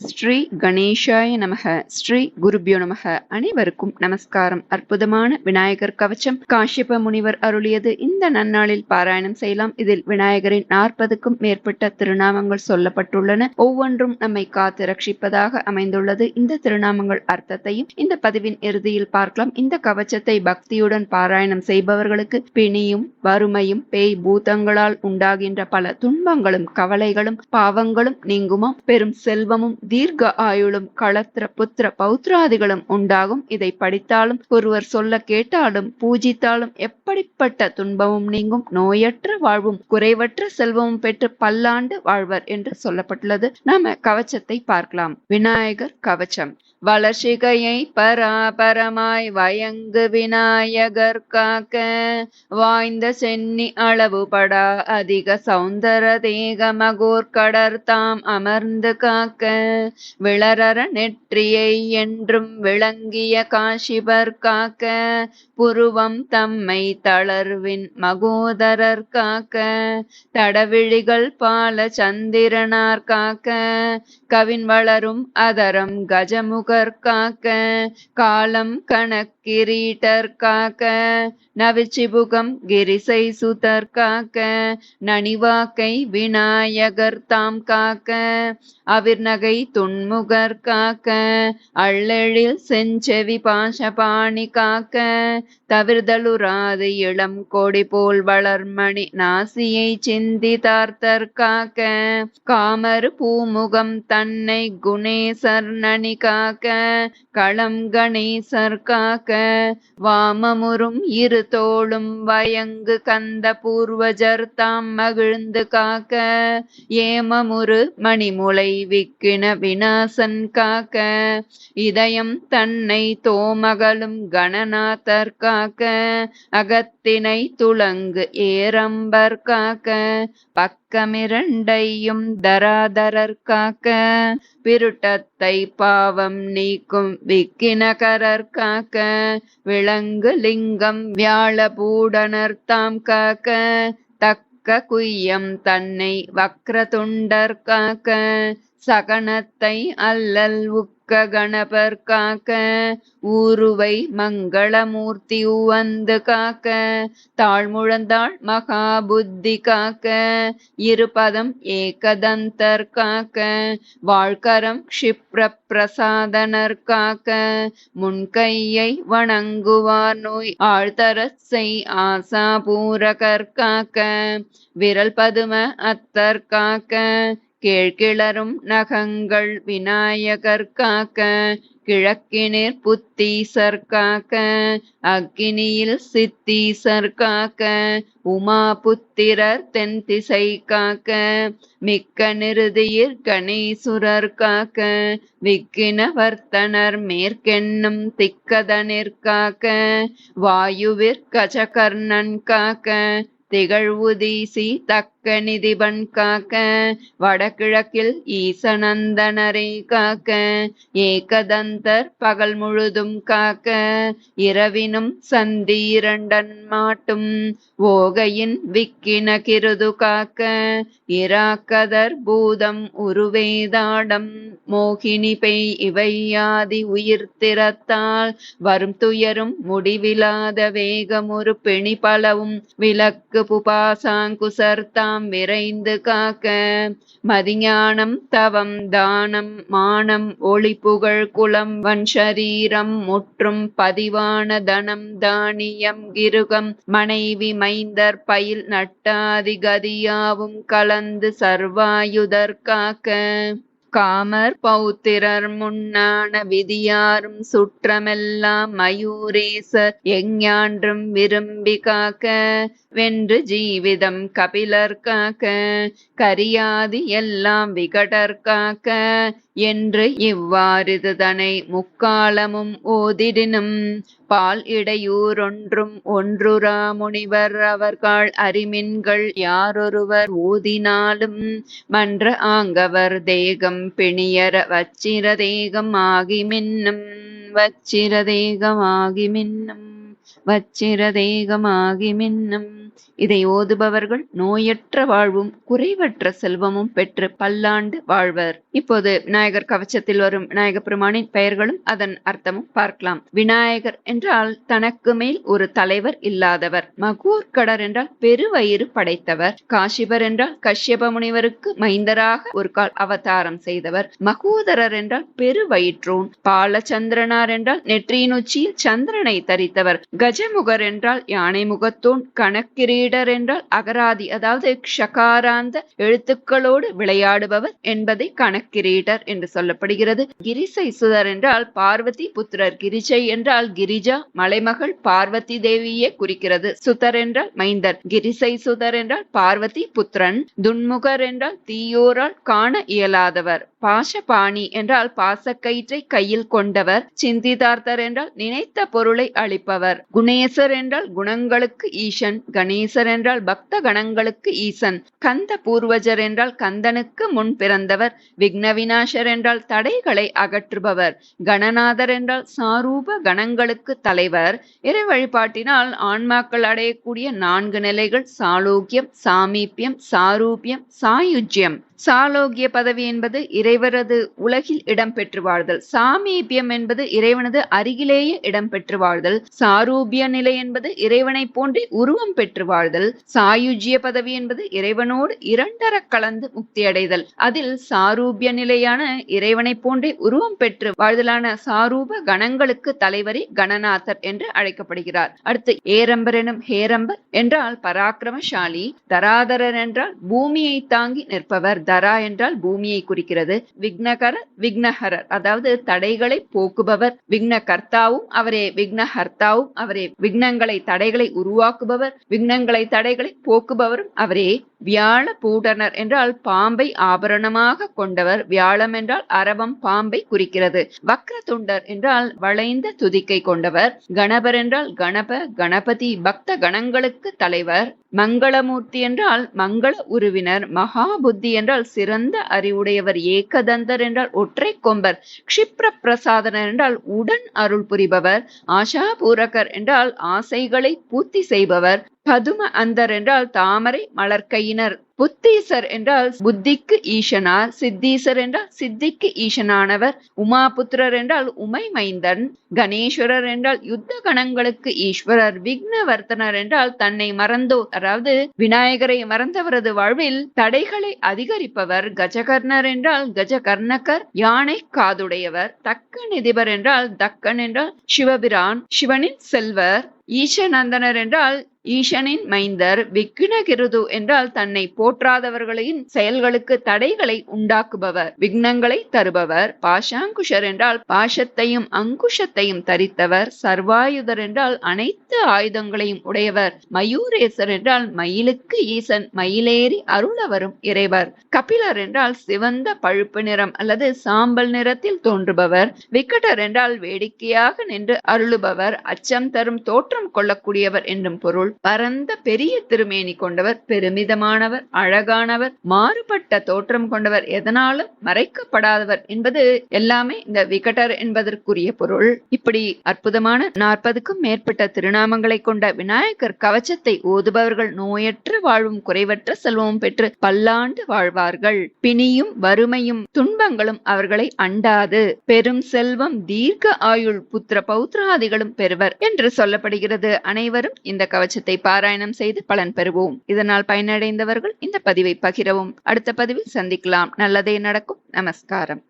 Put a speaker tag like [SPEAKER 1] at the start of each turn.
[SPEAKER 1] ஸ்ரீ கணேஷாய நமக ஸ்ரீ குருபியோ நமக. அனைவருக்கும் நமஸ்காரம். அற்புதமான விநாயகர் கவச்சம் காஷ்யப முனிவர் அருளியது. இந்த நன்னாளில் பாராயணம் செய்யலாம். இதில் விநாயகரின் நாற்பதுக்கும் மேற்பட்ட திருநாமங்கள் சொல்லப்பட்டுள்ளன. ஒவ்வொன்றும் நம்மை காத்து ரட்சிப்பதாக அமைந்துள்ளது. இந்த திருநாமங்கள் அர்த்தத்தையும் இந்த பதிவின் இறுதியில் பார்க்கலாம். இந்த கவச்சத்தை பக்தியுடன் பாராயணம் செய்பவர்களுக்கு பிணியும் வறுமையும் பேய் பூதங்களால் உண்டாகின்ற பல துன்பங்களும் கவலைகளும் பாவங்களும் நீங்குமாம் பெரும் செல்வமும் தீர்க்க ஆயுளும் களத்திர புத்திர பௌத்ராதிகளும் உண்டாகும். இதை படித்தாலும் ஒருவர் சொல்ல கேட்டாலும் பூஜித்தாலும் எப்படிப்பட்ட துன்பமும் நீங்கும். நோயற்ற வாழ்வும் குறைவற்ற செல்வமும் பெற்று பல்லாண்டு வாழ்வர் என்று சொல்லப்பட்டுள்ளது. நாம கவச்சத்தை பார்க்கலாம். விநாயகர் கவச்சம். வளர்ச்சிகையை பராபரமாய் வயங்கு விநாயகர் காக்க வாய்ந்த சென்னி அளவுபடா அதிக சௌந்தர தேக மகோர் கடர் தாம் அமர்ந்து காக்க விளரற நெற்றியை என்றும் விளங்கிய காஷிபர் காக்க புருவம் தம்மை தளர்வின் மகோதரர் காக்க தடவிழிகள் பால சந்திரனார் காக்க கவின் வளரும் அதரம் கஜமுக காக்க காலம் கணக்கு காக்க நவிச்சிபுகம் கிரிசை சுதற்காக்க நனிவாக்கை விநாயகர் தாம் காக்க அவிர்நகை துன்முகர் காக்க அள்ளெழில் செஞ்செவி பாஷபாணி காக்க தவிர்தலுராது இளம் கொடி போல் வளர்மணி நாசியை சிந்தி தார்த்தர் காக்க பூமுகம் தன்னை குணேசர் நனி காக்க களம் கணேசர் காக்க வாமமுறும் இரு தோளும் வயங்கு கந்த பூர்வஜர் தாம் மகிழ்ந்து காக்க ஏமமுறு மணிமுளை விக்கின விநாசன் காக்க இதயம் தன்னை தோமகளும் கணநாதர் காக்க அகத்தினை துளங்கு ஏரம்பர் காக்க பக்கமிரண்டையும் தராதரர் காக்க பிருட்டத்தை பாவம் நீக்கும் விக்கினகரர் காக்க விளங்கு லிங்கம் வியாழபூடனர் தாம் காக்க தக்க குய்யம் தன்னை வக்ரதுண்டர் காக்க சகனத்தை அல்லல் உக்க கணபர் காக்க ஊருவை மங்களமூர்த்தி உவந்து காக்க தாழ்முழந்தாள் மகாபுத்தி காக்க இருபதம் ஏகதந்தர் காக்க வாழ்கரம் க்ஷிப்ர பிரசாதனர் காக்க முன்கையை வணங்குவார் நோய் ஆழ்தரசை செய் ஆசா பூரகர் காக்க விரல் பதும அத்தர் காக்க கீழ்கிளரும் நகங்கள் விநாயகர் காக்க கிழக்கினிர் புத்தீசர் காக்க அக்கினியில் சித்தீசர் காக்க உமா புத்திரர் தென் திசை காக்க மிக்க நிருதியிர் கணேசுரர் காக்க விக்கின வர்த்தனர் மேற்கென்னும் திக்கதனிற் காக்க வாயுவிற் கஜகர்ணன் காக்க திகழ்வுதீசி தக்க நிதிபன் காக்க வடகிழக்கில் ஈசநந்தனரை காக்க ஏகதந்தர் பகல் முழுதும் காக்க இரவினும் சந்தி இரண்டன் மாட்டும் ஓகையின் விக்கின கிருது காக்க இராக்கதர் பூதம் உருவேதாடம் மோகினி பெய் இவையாதி உயிர் வரும் துயரும் முடிவிலாத வேகமொரு பிணி பலவும் விளக்கு புபாசாங்குசர் தாம் விரைந்து காக்க மதிஞானம் தவம் தானம் மானம் ஒளி புகழ் குலம் வன்சரீரம் முற்றும் பதிவான தனம் தானியம் கிருகம் மனைவி மைந்தர் பயில் நட்டாதி கதியாவும் கலந்து சர்வாயுதர் காக்க. காமர் பௌத்திரர் முன்னான விதியாரும் சுற்றமெல்லாம் மயூரேசர் எஞ்ஞான்றும் விரும்பி காக்க வென்று ஜீவிதம் கபிலர் காக்க கரியாதி எல்லாம் விகடர் காக்க என்று இவ்வாறிதுதனை முக்காலமும் ஓதிடினும் பால் இடையூரொன்றும் ஒன்றுரா முனிவர் அவர்கள் அறிமின்கள் யாரொருவர் ஊதினாலும் மன்ற ஆங்கவர் தேகம் பிணியர வச்சிர தேகம் ஆகி மின்னும் வச்சிர தேகமாகி மின்னும் வச்சிரதேகமாகி மின்னும். இதை ஓதுபவர்கள் நோயற்ற வாழ்வும் குறைவற்ற செல்வமும் பெற்று பல்லாண்டு வாழ்வர். இப்போது விநாயகர் கவச்சத்தில் வரும் விநாயக பெருமானின் பெயர்களும் அதன் அர்த்தமும் பார்க்கலாம். விநாயகர் என்றால் தனக்கு மேல் ஒரு தலைவர் இல்லாதவர். மகூர்கடர் என்றால் பெருவயிறு படைத்தவர். காஷிபர் என்றால் கஷ்யப முனிவருக்கு மைந்தராக ஒரு கால் அவதாரம் செய்தவர். மகூதரர் என்றால் பெருவயிற்றோன் பாலச்சந்திரனார் என்றால் நெற்றியின் உச்சியில் சந்திரனை தரித்தவர். கஜமுகர் என்றால் யானை முகத்தோன் கணக்கிரீடர் என்றால் அகராதி அதாவது க்ஷகாராந்த எழுத்துக்களோடு விளையாடுபவர் என்பதை கணக்கிரீடர் என்று சொல்லப்படுகிறது. கிரிசை சுதர் என்றால் பார்வதி புத்திரர் கிரிஜை என்றால் கிரிஜா மலைமகள் பார்வதி தேவியே குறிக்கிறது. சுதர் என்றால் மைந்தர் கிரிசை சுதர் என்றால் பார்வதி புத்திரன். துன்முகர் என்றால் தீயோரால் காண இயலாதவர். பாசபாணி என்றால் பாசக்கயிற்றை கையில் கொண்டவர். சிந்திதார்த்தர் என்றால் நினைத்த பொருளை அளிப்பவர். குணேசர் என்றால் குணங்களுக்கு ஈசன் கணேசர் என்றால் பக்த கணங்களுக்கு ஈசன். கந்த பூர்வஜர் என்றால் கந்தனுக்கு முன் பிறந்தவர். விக்ன விநாசர் என்றால் தடைகளை அகற்றுபவர். கணநாதர் என்றால் சாரூப கணங்களுக்கு தலைவர். இறை வழிபாட்டினால் ஆன்மாக்கள் அடையக்கூடிய நான்கு நிலைகள் சாலோக்கியம் சாமீபியம் சாரூபியம் சாயுஜ்யம். சாலோக்கிய பதவி என்பது இறைவரது உலகில் இடம்பெற்று வாழ்தல் சாமீபியம் என்பது இறைவனது அருகிலேயே இடம்பெற்று வாழ்தல் சாரூபிய நிலை என்பது இறைவனை போன்றே உருவம் பெற்று வாழ்தல் சாயுஜ்ய பதவி என்பது இறைவனோடு இரண்டர கலந்து முக்தி அடைதல் அதில் சாரூபிய நிலையான இறைவனை போன்றே உருவம் பெற்று வாழ்தலான சாரூப கணங்களுக்கு தலைவரி கணநாதர் என்று அழைக்கப்படுகிறார். அடுத்து ஏரம்பர் எனும் ஹேரம்பர் என்றால் பராக்கிரமசாலி தராதரர் என்றால் பூமியை தாங்கி நிற்பவர். தரா என்றால் பூமியை குறிக்கிறது. விக்னகர விக்னஹரர் அதாவது தடைகளை போக்குபவர். விக்ன கர்த்தாவும் அவரே விக்னஹர்த்தாவும் அவரே. விக்னங்களை தடைகளை உருவாக்குபவர். விக்னங்களை தடைகளை போக்குபவரும் அவரே. வியாழ பூடனர் என்றால் பாம்பை ஆபரணமாக கொண்டவர். வியாழம் என்றால் அரவம் பாம்பை குறிக்கிறது. வக்ர துண்டர் என்றால் வளைந்த துதிக்கை கொண்டவர். கணபர் என்றால் கணப கணபதி பக்த கணங்களுக்கு தலைவர். மங்களமூர்த்தி என்றால் மங்கள உருவினர். மகாபுத்தி என்றால் சிறந்த அறிவுடையவர். ஏகதந்தர் என்றால் ஒற்றை கொம்பர். க்ஷிப்ர பிரசாதனர் என்றால் உடன் அருள் புரிபவர். ஆஷாபூரகர் என்றால் ஆசைகளை பூர்த்தி செய்பவர். பதும அந்தர் என்றால் தாமரை மலர்க்கையினர். புத்தீசர் என்றால் புத்திக்கு ஈசனார் சித்தீசர் என்றால் சித்திக்கு ஈசனானவர் உமாபுத்திரர் என்றால் உமை மைந்தன் கணேஸ்வரர் என்றால் யுத்த கணங்களுக்கு ஈஸ்வரர் விக்னவர்த்தனர் என்றால் தன்னை மறந்தோ அதாவது விநாயகரை மறந்தவரது வாழ்வில் தடைகளை அதிகரிப்பவர் கஜகர்ணர் என்றால் கஜகர்ணகர் யானை காதுடையவர் தக்க நிதிபர் என்றால் தக்கன் என்றால் சிவபிரான் சிவனின் செல்வர் ஈசநந்தனர் என்றால் ஈசனின் மைந்தர் விக்னகிருது என்றால் தன்னை போ போற்றாதவர்களின் செயல்களுக்கு தடைகளை உண்டாக்குபவர் விக்னங்களை தருபவர். பாஷாங்குஷர் என்றால் பாஷத்தையும் அங்குஷத்தையும் தரித்தவர். சர்வாயுதர் என்றால் அனைத்து ஆயுதங்களையும் உடையவர். மயூரேசர் என்றால் மயிலுக்கு ஈசன் மயிலேறி அருளவரும் இறைவர். கபிலர் என்றால் சிவந்த பழுப்பு நிறம் அல்லது சாம்பல் நிறத்தில் தோன்றுபவர். விக்கட்டர் என்றால் வேடிக்கையாக நின்று அருளுபவர். அச்சம் தரும் தோற்றம் கொள்ளக்கூடியவர் என்றும் பொருள். பரந்த பெரிய திருமேனி கொண்டவர் பெருமிதமானவர் அழகானவர் மாறுபட்ட தோற்றம் கொண்டவர் எதனாலும் மறைக்கப்படாதவர் என்பது எல்லாமே இந்த விகடர் என்பதற்குரிய பொருள். இப்படி அற்புதமான நாற்பதுக்கும் மேற்பட்ட திருநாமங்களை கொண்ட விநாயகர் கவச்சத்தை ஓதுபவர்கள் நோயற்ற வாழ்வும் குறைவற்ற செல்வமும் பெற்று பல்லாண்டு வாழ்வார்கள். பிணியும் வறுமையும் துன்பங்களும் அவர்களை அண்டாது. பெரும் செல்வம் தீர்க்க ஆயுள் புத்திர பௌத்திராதிகளும் பெறுவர் என்று சொல்லப்படுகிறது. அனைவரும் இந்த கவச்சத்தை பாராயணம் செய்து பலன் பெறுவோம். இதனால் பயனடைந்தவர்கள் இந்த பதிவை பகிரவும். அடுத்த பதிவில் சந்திக்கலாம். நல்லதே நடக்கும். நமஸ்காரம்.